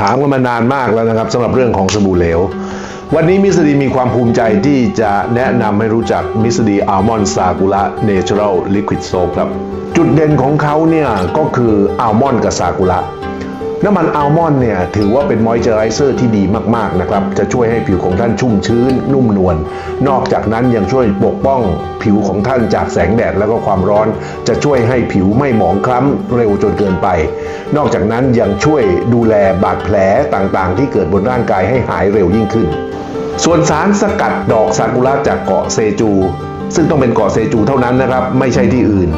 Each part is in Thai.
ถามกันมานานมากแล้วนะครับสำหรับเรื่องของสบู่เหลว วันนี้มิสดีมีความภูมิใจที่จะแนะนำให้รู้จักมิสดีอัลมอนด์ซากุระเนเชอรัลลิควิดโซครับ จุดเด่นของเขาเนี่ยก็คืออัลมอนด์กับซากุระ น้ำมันอัลมอนด์เนี่ยถือว่าเป็นมอยเจอไรเซอร์ที่ดีมากๆนะครับจะช่วยให้ผิวของท่านชุ่มชื้น นุ่มนวลนอกจากนั้นยังช่วยปกป้องผิวของท่านจากแสงแดดแล้วก็ความร้อน จะช่วยให้ผิวไม่หมองคล้ำเร็วจนเกินไป นอกจากนั้นยังช่วยดูแลบาดแผลต่างๆ ที่เกิดบนร่างกายให้หายเร็วยิ่งขึ้น ส่วนสารสกัดดอกซากุระจากเกาะเซจู ซึ่งต้องเป็นเกาะเซจูเท่านั้นนะครับ ไม่ใช่ที่อื่น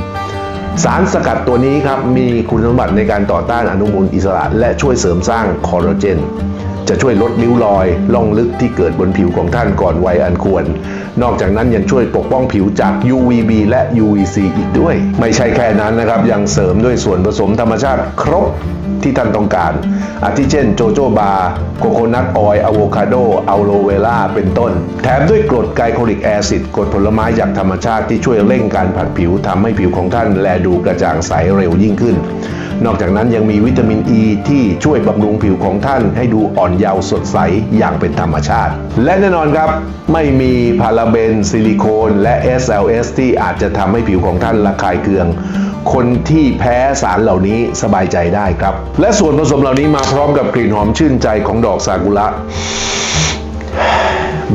สารสกัดตัวนี้ครับมีคุณสมบัติในการต่อต้านอนุมูลอิสระ และช่วยเสริมสร้างคอลลาเจน จะช่วยลดริ้วรอยล่องลึกที่เกิดบนผิวของท่านก่อนวัยอันควร นอกจากนั้นยังช่วยปกป้องผิวจาก UVB และ UVC อีกด้วย ไม่ใช่แค่นั้นนะครับ ยังเสริมด้วยส่วนผสมธรรมชาติครบที่ท่านต้องการ อาทิเช่นโจโจบาโคโคนัทออยล์อะโวคาโดอัลโลเวล่าเป็นต้น แถมด้วยกรดไกลโคลิกแอซิดกรดผลไม้จากธรรมชาติที่ช่วยเร่งการผัดผิวทำให้ผิวของท่านแลดูกระจ่างใสเร็วยิ่งขึ้น นอกจากนั้นยังมีวิตามินอ e ีที่ช่วยบำรุงผิวของท่านให้ดูอ่อนเยาว์สดใสอย่างเป็นธรรมชาติ และแน่นอนครับ ไม่มีพาราเบน ซิลิโคน และ SLS ที่อาจจะทำให้ผิวของท่านระคายเคือง คนที่แพ้สารเหล่านี้สบายใจได้ครับ และส่วนผสมเหล่านี้มาพร้อมกับกลิ่นหอมชื่นใจของดอกซากุระ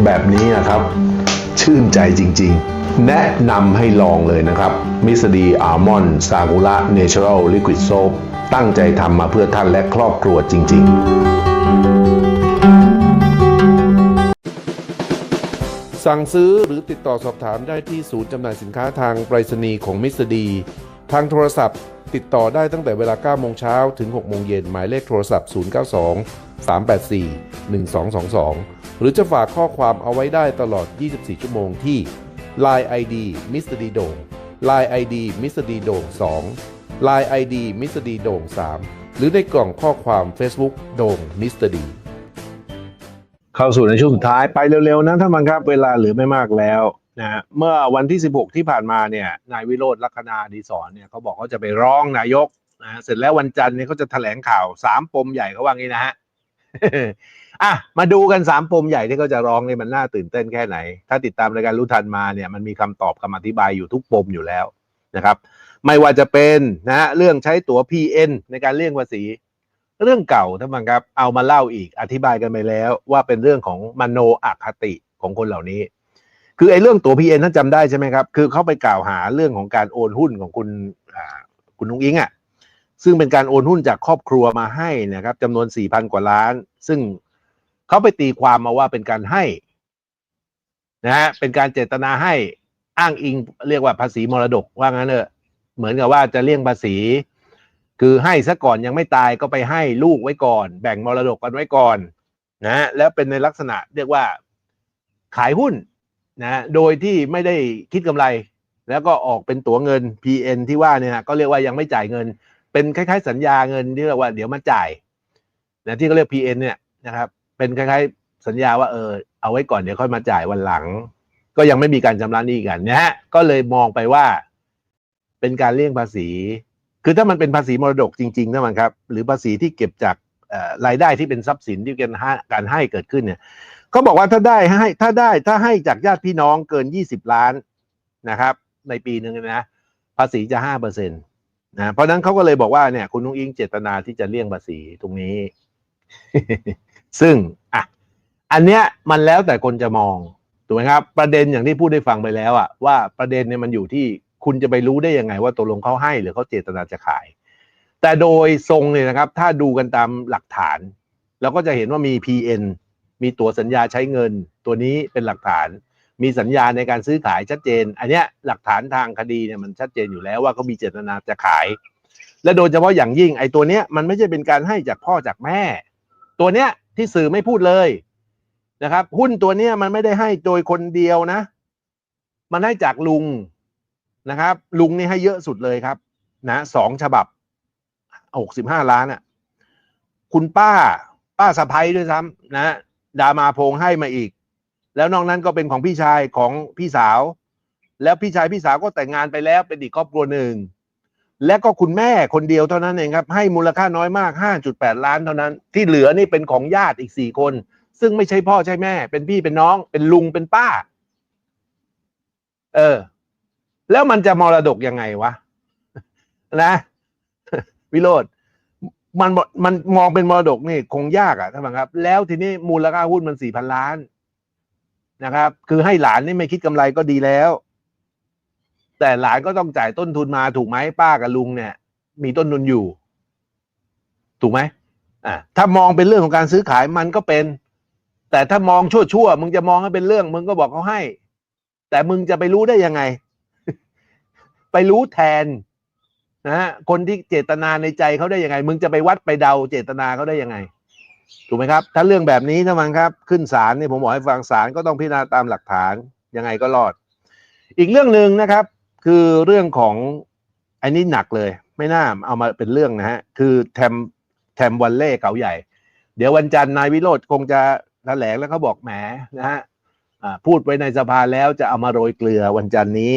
แบบนี้นะครับ ชื่นใจจริง ๆ แนะนำให้ลองเลยนะครับมิสดีอาร์มอนซากุระเนเชอรัลลิควิดโซปตั้งใจทำมาเพื่อท่านและครอบครัวจริง ๆ สั่งซื้อหรือติดต่อสอบถามได้ที่ศูนย์จำหน่ายสินค้าทางไปรษณีย์ของมิสดี ทางโทรศัพท์ติดต่อได้ตั้งแต่เวลา 9 โมงเช้าถึง 6 โมงเย็น หมายเลขโทรศัพท์ 092 384 1222 หรือจะฝากข้อความเอาไว้ได้ตลอด 24 ชั่วโมงที่ Line ID Mr. D โด่ง Line ID Mr. D โด่ง2 Line ID Mr. D โด่ง3 หรือในกล่องข้อความ Facebook โด่ง Mr. D เตอร์ดีเข้าสู่ในช่วงสุดท้ายไปเร็วๆนะท่านผู้ชมครับ เวลาเหลือไม่มากแล้วนะเมื่อวันที่ 16 ที่ผ่านมาเนี่ยนายวิโรธลัคนาดีสอนเนี่ยเขาบอกเขาจะไปร้องนายกนะฮะเสร็จแล้ววันจันทร์เนี่ยเขาจะแถลงข่าวสามปมใหญ่เขาว่างี้นะฮะ อะมาดูกันสามปมใหญ่ที่เขาจะร้องเนี่ยมันน่าตื่นเต้นแค่ไหน ถ้าติดตามรายการรู้ทันมาเนี่ยมันมีคำตอบคำอธิบายอยู่ทุกปมอยู่แล้วนะครับ ไม่ว่าจะเป็นนะเรื่องใช้ตั๋ว PN ในการเลี่ยงภาษี เรื่องเก่าท่านผู้ชมครับ เอามาเล่าอีกอธิบายกันไปแล้ว ว่าเป็นเรื่องของมโนอคติของคนเหล่านี้ คือไอ้เรื่องตั๋ว PN ท่านจำได้ใช่ไหมครับ คือเขาไปกล่าวหาเรื่องของการโอนหุ้นของคุณคุณนุ้งอิงอะซึ่งเป็นการโอนหุ้นจากครอบครัวมาให้นะครับจำนวน 4,000 กว่าล้าน ซึ่ง เขาไปตีความมาว่าเป็นการให้นะฮะเป็นการเจตนาให้อ้างอิงเรียกว่าภาษีมรดกว่างั้นเถอะเหมือนกับว่าจะเลี่ยงภาษี คือให้ซะก่อนยังไม่ตายก็ไปให้ลูกไว้ก่อน แบ่งมรดกกันไว้ก่อนนะฮะแล้วเป็นในลักษณะเรียกว่าขายหุ้นนะโดยที่ไม่ได้คิดกำไร แล้วก็ออกเป็นตั๋วเงิน PN ที่ว่าเนี่ยก็เรียกว่ายังไม่จ่ายเงิน เป็นคล้ายๆ สัญญาเงินที่เรียกว่าเดี๋ยวมาจ่ายนะที่เขาเรียก PN เนี่ยนะครับ เป็นคล้ายๆสัญญาว่าเออเอาไว้ก่อนเดี๋ยวค่อยมาจ่ายวันหลัง ก็ยังไม่มีการชำระหนี้กันนะฮะก็เลยมองไปว่า เป็นการเลี่ยงภาษี คือถ้ามันเป็นภาษีมรดกจริงๆนะมันครับ หรือภาษีที่เก็บจากรายได้ที่เป็นทรัพย์สินที่การให้การให้เกิดขึ้นเนี่ยเขาบอกว่าถ้าได้ให้ถ้าได้ถ้าให้จากญาติพี่น้องเกิน20ล้านนะครับ ในปีหนึ่งนะภาษีจะห้าเปอร์เซ็นต์นะเพราะฉะนั้นเขาก็เลยบอกว่าเนี่ย คุณนุ้งอิงเจตนาที่จะเลี่ยงภาษีตรงนี้ ซึ่งอะอันเนี้ยมันแล้วแต่คนจะมองถูกไหมครับ ประเด็นอย่างที่พูดได้ฟังไปแล้วอะว่าประเด็นเนี่ยมันอยู่ที่คุณจะไปรู้ได้ยังไง ว่าตกลงเขาให้หรือเขาเจตนาจะขาย แต่โดยทรงเนี่ยนะครับ ถ้าดูกันตามหลักฐานเราก็จะเห็นว่ามี PN มีตัวสัญญาใช้เงิน ตัวนี้เป็นหลักฐาน มีสัญญาในการซื้อขายชัดเจน อันเนี้ยหลักฐานทางคดีเนี่ยมันชัดเจนอยู่แล้วว่าเขามีเจตนาจะขาย และโดยเฉพาะอย่างยิ่งไอ้ตัวเนี้ยมันไม่ใช่เป็นการให้จากพ่อจากแม่ ตัวเนี้ย ที่สื่อไม่พูดเลยนะครับ หุ้นตัวนี้มันไม่ได้ให้โดยคนเดียวนะ มันให้จากลุงนะครับ ลุงนี่ให้เยอะสุดเลยครับนะสองฉบับหกสิบห้าล้านอะ คุณป้าป้าสะพ้ยด้วยซ้ำนะดามาพงให้มาอีก แล้วนอกนั้นก็เป็นของพี่ชายของพี่สาว แล้วพี่ชายพี่สาวก็แต่งงานไปแล้วเป็นอีกครอบครัวหนึ่ง และก็คุณแม่คนเดียวเท่านั้นเองครับ ให้มูลค่าน้อยมาก 5.8 ล้านเท่านั้น ที่เหลือนี่เป็นของญาติอีกสี่คน ซึ่งไม่ใช่พ่อใช่แม่ เป็นพี่เป็นน้อง เป็นลุงเป็นป้า เออ แล้วมันจะมรดกยังไงวะ นะ วิโรธมันมันมองเป็นมรดกนี่คงยากอะท่านผู้ชมครับ แล้วทีนี้มูลค่าหุ้นมันสี่พันล้านนะครับ คือให้หลานนี่ไม่คิดกำไรก็ดีแล้ว แต่หลานก็ต้องจ่ายต้นทุนมาถูกไหมป้ากับลุงเนี่ย มีต้นทุนอยู่ ถูกไหมอ่าถ้ามองเป็นเรื่องของการซื้อขายมันก็เป็น แต่ถ้ามองชั่วๆมึงจะมองให้เป็นเรื่อง มึงก็บอกเขาให้ แต่มึงจะไปรู้ได้ยังไง ไปรู้แทนนะฮะคนที่เจตนาในใจเขาได้ยังไง มึงจะไปวัดไปเดาเจตนาเขาได้ยังไง ถูกไหมครับ ถ้าเรื่องแบบนี้ถ้ามันครับ ขึ้นศาลเนี่ยผมบอกให้ฟังศาลก็ต้องพิจารณาตามหลักฐานยังไงก็รอด อีกเรื่องหนึ่งนะครับ คือเรื่องของอันนี้หนักเลย ไม่น่าเอามาเป็นเรื่องนะฮะ คือแทมแทมวันเล่เขาใหญ่ เดี๋ยววันจันทร์นายวิโรธคงจะแถลงแล้วเขาบอกแหมนะฮะพูดไว้ในสภาแล้วจะเอามาโรยเกลือวันจันทร์นี้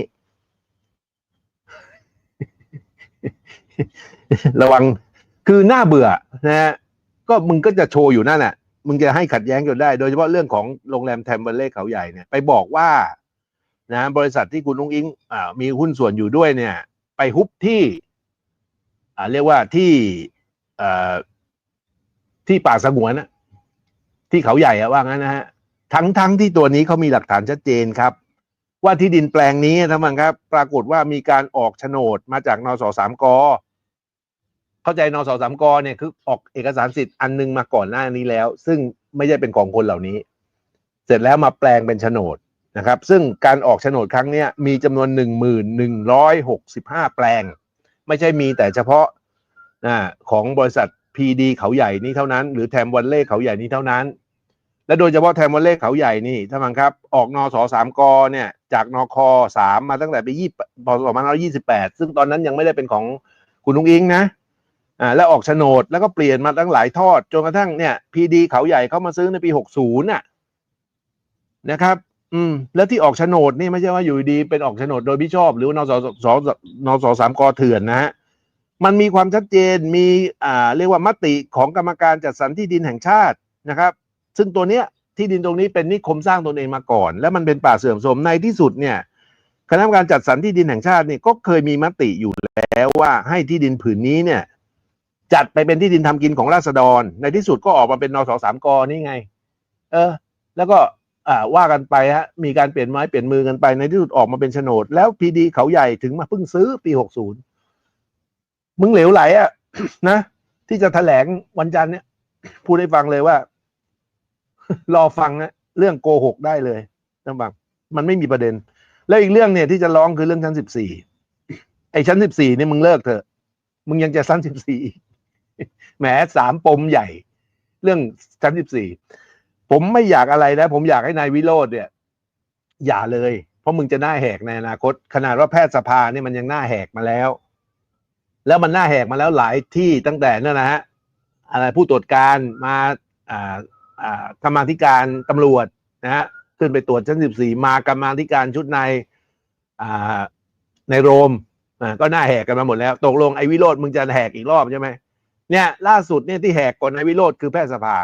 ระวังคือหน้าเบื่อนะฮะก็มึงก็จะโชว์อยู่นั่นแหละมึงจะให้ขัดแย้งจนได้ โดยเฉพาะเรื่องของโรงแรมแทมเบอร์เล่เขาใหญ่เนี่ยไปบอกว่า นะบริษัทที่คุณลุงอิงอมีหุ้นส่วนอยู่ด้วยเนี่ย ไปฮุบที่เรียกว่าที่ที่ป่าสงวนนะที่เขาใหญ่อะว่างั้นนะฮะทั้งทั้งที่ตัวนี้เขามีหลักฐานชัดเจนครับ ว่าที่ดินแปลงนี้ท่านผู้ชมครับ ปรากฏว่ามีการออกโฉนดมาจากนสสามกเข้าใจนสสามกเนี่ยคือออกเอกสารสิทธิ์อันนึงมาก่อนหน้านี้แล้ว ซึ่งไม่ใช่เป็นของคนเหล่านี้ เสร็จแล้วมาแปลงเป็นโฉนด นะครับ ซึ่งการออกโฉนดครั้งนี้มีจำนวนหนึ่งหมื่นหนึ่งร้อยหกสิบห้าแปลง ไม่ใช่มีแต่เฉพาะอ่าของบริษัท PD เขาใหญ่นี้เท่านั้น หรือแทมวันเล่เขาใหญ่นี้เท่านั้น และโดยเฉพาะแทมวันเล่เขาใหญ่นี่ท่านผู้ชมครับ ออกนอสสามกเนี่ยจากนอคสามมาตั้งแต่ปียี่พศสองพันร้อยยี่สิบแปดซึ่งตอนนั้นยังไม่ได้เป็นของคุณลุงอิงนะอ่าแล้วออกโฉนดแล้วก็เปลี่ยนมาตั้งหลายทอดจนกระทั่งเนี่ยพีดีเขาใหญ่เขามาซื้อในปีหกศูนย์น่ะนะครับ อืม แล้วที่ออกโฉนดนี่ไม่ใช่ว่าอยู่ดีเป็นออกโฉนดโดยพี่ชอบ หรือนสสนสสามกเถื่อนนะฮะมันมีความชัดเจนมีอ่าเรียกว่ามติของกรรมการจัดสรรที่ดินแห่งชาตินะครับ ซึ่งตัวเนี้ยที่ดินตรงนี้เป็นนิคมสร้างตนเองมาก่อน แล้วมันเป็นป่าเสื่อมโทรมในที่สุดเนี่ยคณะกรรมการจัดสรรที่ดินแห่งชาตินี่ก็เคยมีมติอยู่แล้วว่าให้ที่ดินผืนนี้เนี่ย จัดไปเป็นที่ดินทำกินของราษฎร ในที่สุดก็ออกมาเป็นนสสามกนี่ไง เออ แล้วก็ อ่าว่ากันไปฮะมีการเปลี่ยนไม้เปลี่ยนมือกันไปในที่สุดออกมาเป็นโฉนด แล้วพีดีเขาใหญ่ถึงมาเพิ่งซื้อปีหกศูนย์มึงเหลวไหลอะ นะ ที่จะแถลงวันจันทร์เนี่ยพูดให้ฟังเลยว่า รอฟังนะเรื่องโกหกได้เลยนะบังมันไม่มีประเด็น แล้วอีกเรื่องเนี่ยที่จะร้องคือเรื่องชั้นสิบสี่ไอ้ชั้นสิบสี่นี่มึงเลิกเถอะมึงยังจะชั้นสิบสี่แหมสามปมใหญ่ เรื่องชั้นสิบสี่ ผมไม่อยากอะไรนะ ผมอยากให้นายวิโรธเนี่ย อย่าเลย เพราะมึงจะหน้าแหกในอนาคต ขนาดว่าแพทยสภาเนี่ยมันยังหน้าแหกมาแล้ว แล้วมันหน้าแหกมาแล้วหลายที่ตั้งแต่นั่นนะฮะอะไรผู้ตรวจการมาอ่าอ่ากรรมาธิการตำรวจนะฮะขึ้นไปตรวจชั้นสิบสี่มากรรมาธิการชุดในอ่าในโรมอ่าก็หน้าแหกกันมาหมดแล้ว ตกลงไอ้วิโรธมึงจะแหกอีกรอบใช่ไหมเนี่ยล่าสุดเนี่ยที่แหกก่อนไอ้วิโรธคือแพทยสภา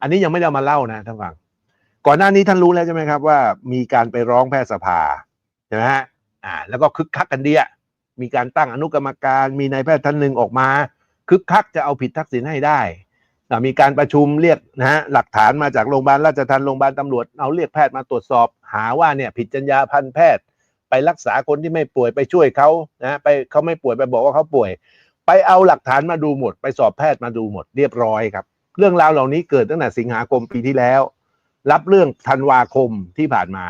อันนี้ยังไม่ได้เอามาเล่านะท่านฟัง ก่อนหน้านี้ท่านรู้แล้วใช่ไหมครับว่ามีการไปร้องแพทยสภาใช่ไหมฮะอ่า แล้วก็คึกคักกันดีอะมีการตั้งอนุกรรมการ มีนายแพทย์ท่านหนึ่งออกมา คึกคักจะเอาผิดทักษิณให้ได้มีการประชุมเรียกนะฮะหลักฐานมาจากโรงพยาบาลราชทัณฑ์โรงพยาบาลตำรวจเอาเรียกแพทย์มาตรวจสอบ หาว่าเนี่ยผิดจรรยาพันแพทย์ ไปรักษาคนที่ไม่ป่วยไปช่วยเขานะไปเขาไม่ป่วยไปบอกว่าเขาป่วย ไปเอาหลักฐานมาดูหมด ไปสอบแพทย์มาดูหมด เรียบร้อยครับ เรื่องราวเหล่านี้เกิดตั้งแต่สิงหาคมปีที่แล้ว รับเรื่องธันวาคมที่ผ่านมา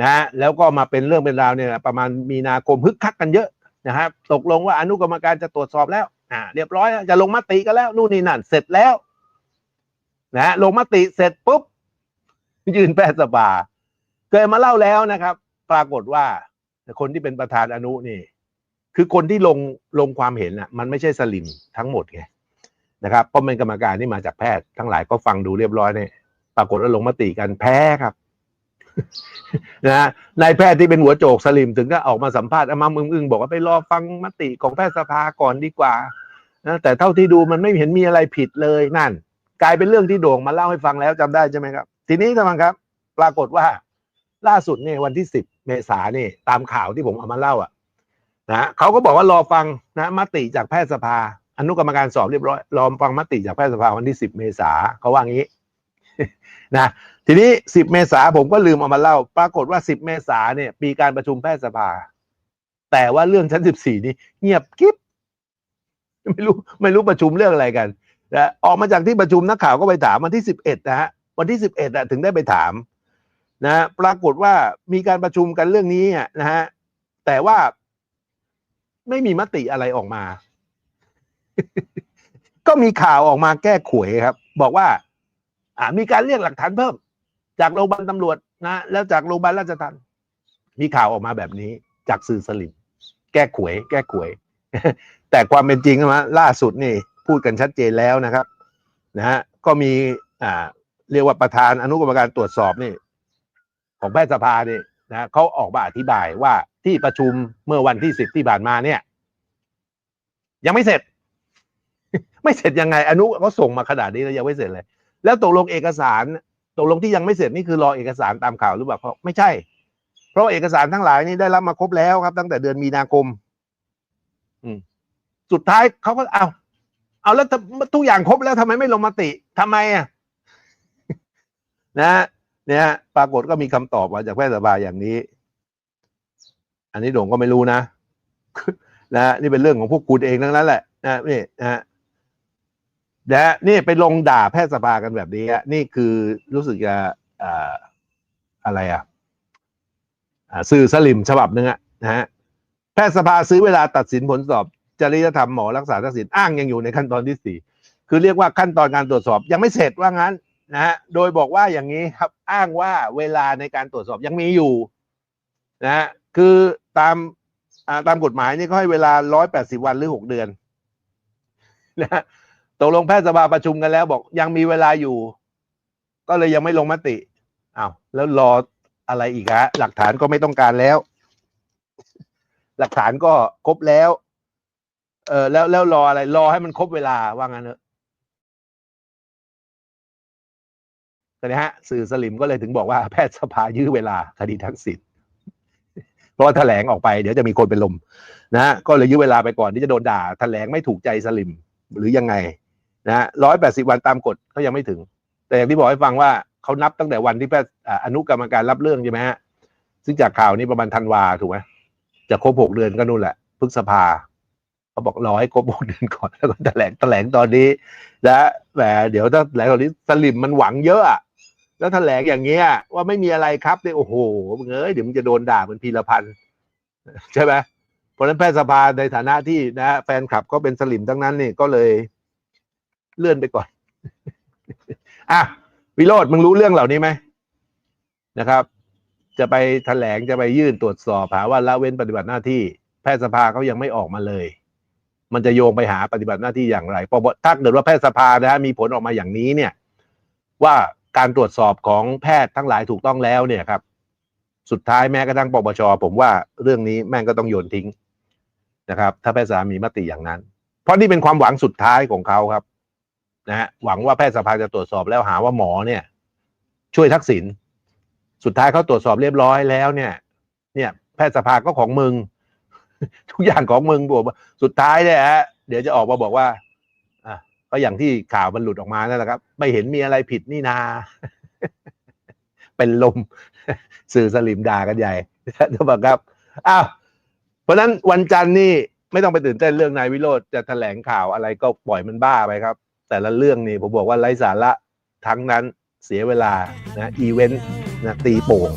นะฮะแล้วก็มาเป็นเรื่องเป็นราวเนี่ยประมาณมีนาคมฮึกคักกันเยอะนะครับตกลงว่าอนุกรรมการจะตรวจสอบแล้วอ่าเรียบร้อยจะลงมติกันแล้วนู่นนี่นั่นเสร็จแล้วนะฮะลงมติเสร็จปุ๊บยืนแพทย์สภาเคยมาเล่าแล้วนะครับ ปรากฏว่าคนที่เป็นประธานอนุนี่ คือคนที่ลงลงความเห็นอะ มันไม่ใช่สลิมทั้งหมดไง นะครับเพราะเป็นกรรมการที่มาจากแพทย์ ทั้งหลายก็ฟังดูเรียบร้อยเนี่ยปรากฏว่าลงมติกันแพ้ครับนะนายแพทย์ที่เป็นหัวโจกสลิมถึงก็ออกมาสัมภาษณ์อามามึงอึงบอกว่าไปรอฟังมติของแพทยสภาก่อนดีกว่านะแต่เท่าที่ดูมันไม่เห็นมีอะไรผิดเลยนั่น กลายเป็นเรื่องที่โด่งมาเล่าให้ฟังแล้วจำได้ใช่ไหมครับ ทีนี้ท่านครับ ปรากฏว่า ล่าสุดเนี่ยวันที่สิบเมษายนนี่ตามข่าวที่ผมเอามาเล่าอะนะเขาก็บอกว่ารอฟังนะมติจากแพทยสภา อนุกรรมการสอบเรียบร้อยรอฟังมติจากแพทยสภาวันที่สิบเมษาเขาว่างี้นะทีนี้ 10 เมษาผมก็ลืมเอามาเล่า ปรากฏว่า 10 เมษาเนี่ยมีการประชุมแพทยสภา แต่ว่าเรื่องชั้น 14 นี่เงียบกิ๊บไม่รู้ไม่รู้ประชุมเรื่องอะไรกันนะออกมาจากที่ประชุมนักข่าวก็ไปถามวันที่ 11 นะฮะวันที่ 11อะถึงได้ไปถามนะปรากฏว่ามีการประชุมกันเรื่องนี้นะฮะแต่ว่าไม่มีมติอะไรออกมา ก็มีข่าวออกมาแก้ขวยครับ บอกว่า อ่า มีการเรียกหลักฐานเพิ่ม จากโรงพยาบาลตำรวจนะ แล้วจากโรงพยาบาลราชทัณฑ์มีข่าวออกมาแบบนี้ จากสื่อสลิมแก้ขวย แก้ขวย แต่ความเป็นจริงนะล่าสุดนี่ พูดกันชัดเจนแล้วนะครับ นะฮะก็มีอ่า เรียกว่าประธานอนุกรรมการตรวจสอบนี่ ของแพทยสภาเนี่ยนะเขาออกมาอธิบายว่าที่ประชุมเมื่อวันที่สิบที่ผ่านมาเนี่ย ยังไม่เสร็จ ไม่เสร็จยังไง อนุเขาส่งมาขนาดนี้แล้วยังไม่เสร็จเลย แล้วตกลงเอกสารตกลงที่ยังไม่เสร็จนี่คือรอเอกสารตามข่าวหรือเปล่าเขาไม่ใช่ เพราะเอกสารทั้งหลายนี่ได้รับมาครบแล้วครับ ตั้งแต่เดือนมีนาคม อืม สุดท้ายเขาก็เอาเอาแล้วทุกอย่างครบแล้วทำไมไม่ลงมติทำไมอะนะฮะเนี่ยฮะปรากฏก็มีคำตอบมาจากแพทยสภาอย่างนี้ อันนี้โด่งก็ไม่รู้นะนะฮะนี่เป็นเรื่องของพวกคุณเองทั้งนั้นแหละนะนี่นะฮะ นะนี่ไปลงด่าแพทยสภากันแบบนี้นี่คือรู้สึกจะอ่าอะไรอะสื่อสลิมฉบับหนึ่งอะนะฮะแพทยสภาซื้อเวลาตัดสินผลสอบ จริยธรรมหมอรักษาทักษิณอ้างยังอยู่ในขั้นตอนที่สี่คือเรียกว่าขั้นตอนการตรวจสอบยังไม่เสร็จว่างั้นนะฮะโดยบอกว่าอย่างนี้ครับอ้างว่าเวลาในการตรวจสอบยังมีอยู่นะฮะคือตามตามกฎหมายนี่เขาให้เวลาร้อยแปดสิบวันหรือหกเดือนนะ ตกลงแพทยสภาประชุมกันแล้ว บอกยังมีเวลาอยู่ ก็เลยยังไม่ลงมติอ้าวแล้วรออะไรอีกฮะหลักฐานก็ไม่ต้องการแล้ว หลักฐานก็ครบแล้ว เออแล้วแล้วรออะไร รอให้มันครบเวลาว่างั้นเถอะนะฮะสื่อสลิมก็เลยถึงบอกว่าแพทยสภายื้อเวลาคดีทักษิณเพราะว่าแถลงออกไปเดี๋ยวจะมีคนเป็นลมนะก็เลยยื้อเวลาไปก่อนที่จะโดนด่าแถลงไม่ถูกใจสลิมหรือยังไง นะฮะร้อยแปดสิบวันตามกฎเขายังไม่ถึง แต่อย่างที่บอกให้ฟังว่าเขานับตั้งแต่วันที่แพทย์อนุกรรมการรับเรื่องใช่ไหมฮะซึ่งจากข่าวนี้ประมาณธันวาถูกไหมจะครบหกเดือนก็นู่นแหละพฤษภาเขาบอกรอให้ครบหกเดือนก่อนแล้วก็แถลงแถลงตอนนี้นะแหมเดี๋ยวถ้าแถลงตอนนี้สลิมมันหวังเยอะแล้วแถลงอย่างเงี้ยว่าไม่มีอะไรครับเนี่ยโอ้โหมึงเอ้ยเดี๋ยวมึงจะโดนด่าเหมือนพีรพันธ์ใช่ไหมเพราะฉะนั้นแพทยสภาในฐานะที่นะฮะแฟนคลับก็เป็นสลิมทั้งนั้นนี่ก็เลย เลื่อนไปก่อนอะวิโรธมึงรู้เรื่องเหล่านี้ไหมนะครับ จะไปแถลงจะไปยื่นตรวจสอบหาว่าละเว้นปฏิบัติหน้าที่ แพทยสภาเขายังไม่ออกมาเลย มันจะโยงไปหาปฏิบัติหน้าที่อย่างไรพราะว่าถ้าเกิดว่าแพทยสภานะฮะมีผลออกมาอย่างนี้เนี่ย ว่าการตรวจสอบของแพทย์ทั้งหลายถูกต้องแล้วเนี่ยครับ สุดท้ายแม้กระทั่งปปชผมว่าเรื่องนี้แม่งก็ต้องโยนทิ้งนะครับ ถ้าแพทยสภามีมติอย่างนั้น เพราะนี่เป็นความหวังสุดท้ายของเขาครับ นะฮะหวังว่าแพทยสภาจะตรวจสอบแล้วหาว่าหมอเนี่ย ช่วยทักษิณสุดท้ายเขาตรวจสอบเรียบร้อยแล้วเนี่ย เนี่ยแพทยสภาก็ของมึง ทุกอย่างของมึงบอกว่าสุดท้ายเนี่ยฮะเดี๋ยวจะออกมาบอกว่าอะก็อย่างที่ข่าวมันหลุดออกมานั่นแหละครับ ไม่เห็นมีอะไรผิดนี่นา เป็นลมสื่อสลิมด่ากันใหญ่ท่านผู้ครับอ้าวเพราะฉะนั้นวันจันทร์นี่ไม่ต้องไปตื่นเต้นเรื่องนายวิโรธจะแถลงข่าวอะไรก็ปล่อยมันบ้าไปครับ แต่ละเรื่องนี่ผมบอกว่าไร้สาระทั้งนั้นเสียเวลานะอีเวนต์นะตีโป่ง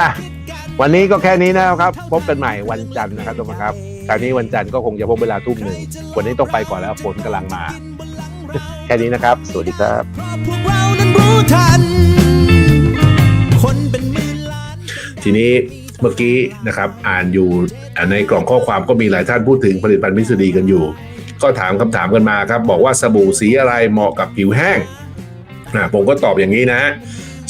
อะวันนี้ก็แค่นี้นะครับ พบกันใหม่วันจันทร์นะครับทุกคนครับคราวนี้วันจันทร์ก็คงจะพบเวลาทุ่มหนึ่งวันนี้ต้องไปก่อนแล้วฝนกำลังมา แค่นี้นะครับ สวัสดีครับเพราะพวกเรานั้นรู้ทันคนเป็นหมื่นล้านทีนี้เมื่อกี้นะครับ อ่านอยู่อ่าในกล่องข้อความก็มีหลายท่านพูดถึงผลิตภัณฑ์มิสดีกันอยู่ ก็ถามคำถามกันมาครับ บอกว่าสบู่สีอะไรเหมาะกับผิวแห้งอ่าผมก็ตอบอย่างนี้นะ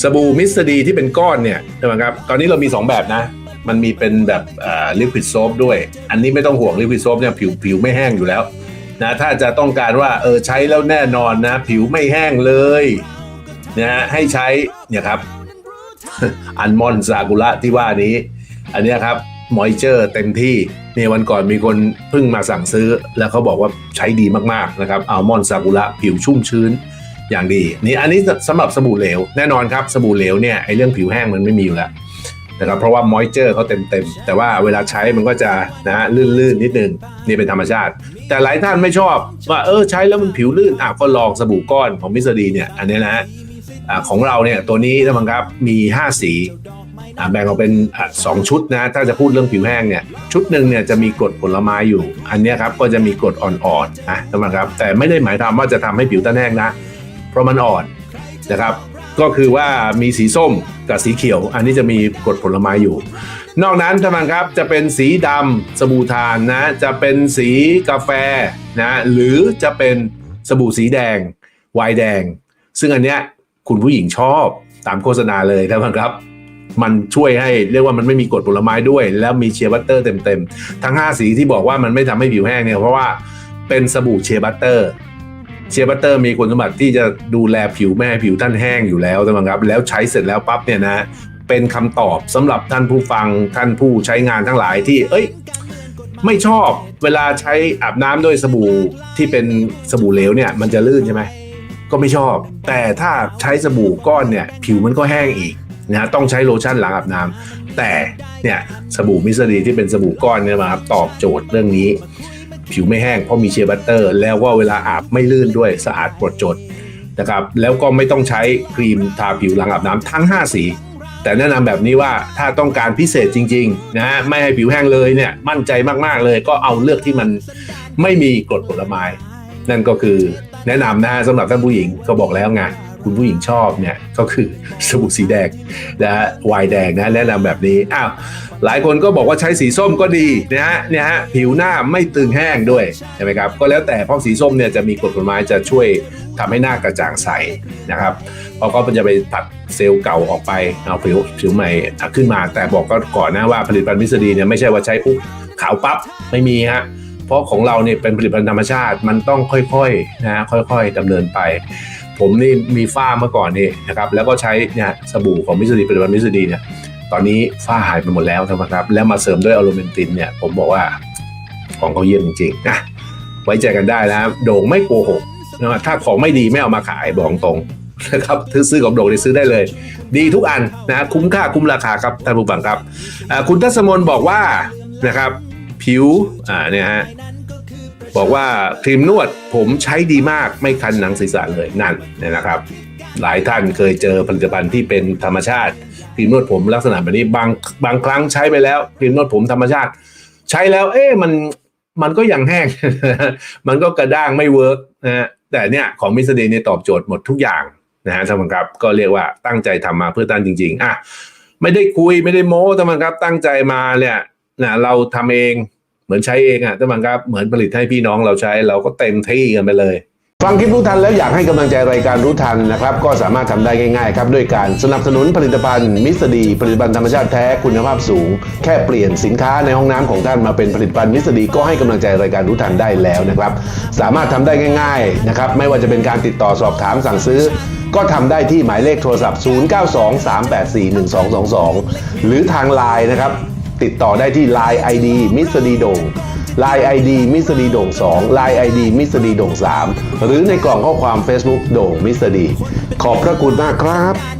สบู่มิสดีที่เป็นก้อนเนี่ยใช่ไหมครับตอนนี้เรามี 2 แบบนะ มันมีเป็นแบบลิควิดโซฟด้วย อันนี้ไม่ต้องห่วงลิควิดโซฟเนี่ยผิวผิวไม่แห้งอยู่แล้วนะถ้าจะต้องการว่าเออใช้แล้วแน่นอนนะ ผิวไม่แห้งเลยนะให้ใช้เนี่ยครับอันมอนซากุระที่ว่านี้ อันนี้ครับ มอยเจอร์เต็มที่เนี่ยวันก่อนมีคนเพิ่งมาสั่งซื้อ แล้วเขาบอกว่าใช้ดีมากๆนะครับอัลมอนด์ซากุระผิวชุ่มชื้นอย่างดีนี่อันนี้สำหรับสบู่เหลว แน่นอนครับสบู่เหลวเนี่ยไอเรื่องผิวแห้งมันไม่มีอยู่แล้วนะครับเพราะว่ามอยเจอร์เขาเต็มๆ แต่ว่าเวลาใช้มันก็จะนะฮะลื่นๆ นิดนึง นี่เป็นธรรมชาติ แต่หลายท่านไม่ชอบว่าเออใช้แล้วมันผิวลื่นอะก็ลองสบู่ก้อนของมิสดีเนี่ยอันนี้นะ ของเราเนี่ยตัวนี้นะมังครับมี 5 สีแบ่งออกเป็นสองชุดนะถ้าจะพูดเรื่องผิวแห้งเนี่ยชุดหนึ่งเนี่ยจะมีกรดผลไม้อยู่ อันนี้ครับก็จะมีกรดอ่อนๆนะนะมังครับแต่ไม่ได้หมายความว่าจะทำให้ผิวตาแห้งนะ เพราะมันอ่อนนะครับก็คือว่ามีสีส้มกับสีเขียว อันนี้จะมีกรดผลไม้อยู่ นอกนั้นท่านครับจะเป็นสีดำสบู่ทานนะจะเป็นสีกาแฟนะหรือจะเป็นสบู่สีแดง ไวน์แดง ซึ่งอันเนี้ย คุณผู้หญิงชอบตามโฆษณาเลยท่านผู้ชมครับ มันช่วยให้เรียกว่ามันไม่มีกรดผลไม้ด้วย แล้วมีเชียร์บัตเตอร์เต็มๆ ทั้ง 5 สีที่บอกว่ามันไม่ทำให้ผิวแห้งเนี่ยเพราะว่าเป็นสบู่เชียร์บัตเตอร์เชียร์บัตเตอร์มีคุณสมบัติที่จะดูแลผิวไม่ผิวท่านแห้งอยู่แล้วท่านผู้ชมครับ แล้วใช้เสร็จแล้วปั๊บเนี่ยนะเป็นคำตอบสำหรับท่านผู้ฟังท่านผู้ใช้งานทั้งหลายที่ เอ้ย ไม่ชอบเวลาใช้อาบน้ำด้วยสบู่ที่เป็นสบู่เหลวเนี่ย มันจะลื่นใช่ไหม ก็ไม่ชอบ แต่ถ้าใช้สบู่ก้อนเนี่ยผิวมันก็แห้งอีกนะต้องใช้โลชั่นหลังอาบน้ำแต่เนี่ยสบู่มิสดีที่เป็นสบู่ก้อนเนี่ยมาตอบโจทย์เรื่องนี้ ผิวไม่แห้งเพราะมีเชียร์บัตเตอร์ แล้วก็เวลาอาบไม่ลื่นด้วยสะอาดปลดจดนะครับแล้วก็ไม่ต้องใช้ครีมทาผิวหลังอาบน้ำทั้ง 5 สีแต่แนะนำแบบนี้ว่าถ้าต้องการพิเศษจริงๆนะไม่ให้ผิวแห้งเลยเนี่ยมั่นใจมากๆเลยก็เอาเลือกที่มันไม่มีกรดผลไม้ นั่นก็คือแนะนำนะสำหรับท่านผู้หญิงก็บอกแล้วไงคุณผู้หญิงชอบเนี่ยก็คือสบู่สีแดงนะฮะไวน์แดงนะแนะนำแบบนี้อ้าวหลายคนก็บอกว่าใช้สีส้มก็ดีนะฮะเนี่ยฮะผิวหน้าไม่ตึงแห้งด้วยใช่ไหมครับก็แล้วแต่เพราะสีส้มเนี่ยจะมีกรดผลไม้จะช่วยทำให้หน้ากระจ่างใสนะครับเพราะก็มันจะไปตัดเซลล์เก่าออกไปเอาผิวผิวใหม่ขึ้นมา แต่บอกก็ก่อนนะว่าผลิตภัณฑ์มิสดีเนี่ยไม่ใช่ว่าใช้ปุ๊บขาวปั๊บไม่มีฮะ เพราะของเราเนี่ยเป็นผลิตภัณฑ์ธรรมชาติมันต้องค่อยๆนะค่อยๆดำเนินไป ผมนี่มีฝ้าเมื่อก่อนนี่นะครับแล้วก็ใช้เนี่ยสบู่ของมิสดีผลิตภัณฑ์มิสดีเนี่ยตอนนี้ฝ้าหายไปหมดแล้วนะครับ แล้วมาเสริมด้วยอะลูมินตินเนี่ยผมบอกว่าของเขาเยี่ยมจริงๆนะไว้ใจกันได้แล้วโด่งไม่โกหกนะถ้าของไม่ดีไม่เอามาขายบอกตรงนะครับซื้อของโด่งนี่ซื้อได้เลย ดีทุกอันนะคุ้มค่าคุ้มราคาครับท่านผู้ฟังครับคุณทัศมนบอกว่านะครับ ผิวอ่าเนี่ยฮะบอกว่าครีมนวดผมใช้ดีมากไม่คันหนังศีรษะเลยนั่นเนี่ยนะครับ หลายท่านเคยเจอผลิตภัณฑ์ที่เป็นธรรมชาติครีมนวดผมลักษณะแบบนี้บางบางครั้งใช้ไปแล้วครีมนวดผมธรรมชาติ ใช้แล้ว เอ๊ะมันมันก็ยังแห้ง มันก็กระด้างไม่เวิร์กนะฮะแต่เนี่ยของมิสเดเนี่ยตอบโจทย์หมดทุกอย่างนะฮะท่านผู้ชมครับก็เรียกว่าตั้งใจทำมาเพื่อท่านจริง ๆอะไม่ได้คุยไม่ได้โม้ท่านผู้ชมครับตั้งใจมาเนี่ย นะเราทำเองเหมือนใช้เองอะท่านผู้ชมครับเหมือนผลิตให้พี่น้องเราใช้เราก็เต็มที่กันไปเลยฟังคลิปรู้ทันแล้วอยากให้กำลังใจรายการรู้ทันนะครับ ก็สามารถทำได้ง่ายๆครับ ด้วยการสนับสนุนผลิตภัณฑ์มิสดี ผลิตภัณฑ์ธรรมชาติแท้คุณภาพสูง แค่เปลี่ยนสินค้าในห้องน้ำของท่านมาเป็นผลิตภัณฑ์มิสดี ก็ให้กำลังใจรายการรู้ทันได้แล้วนะครับ สามารถทำได้ง่ายๆนะครับไม่ว่าจะเป็นการติดต่อสอบถามสั่งซื้อ ก็ทำได้ที่หมายเลขโทรศัพท์ 0923841222 หรือทางไลน์นะครับ ติดต่อได้ที่ Line ID มิสดีโดง Line ID มิสดีโด่ง2 Line ID มิสดีโด่ง3 หรือในกล่องข้อความ Facebook โด่งมิสดี ขอบพระคุณมากครับ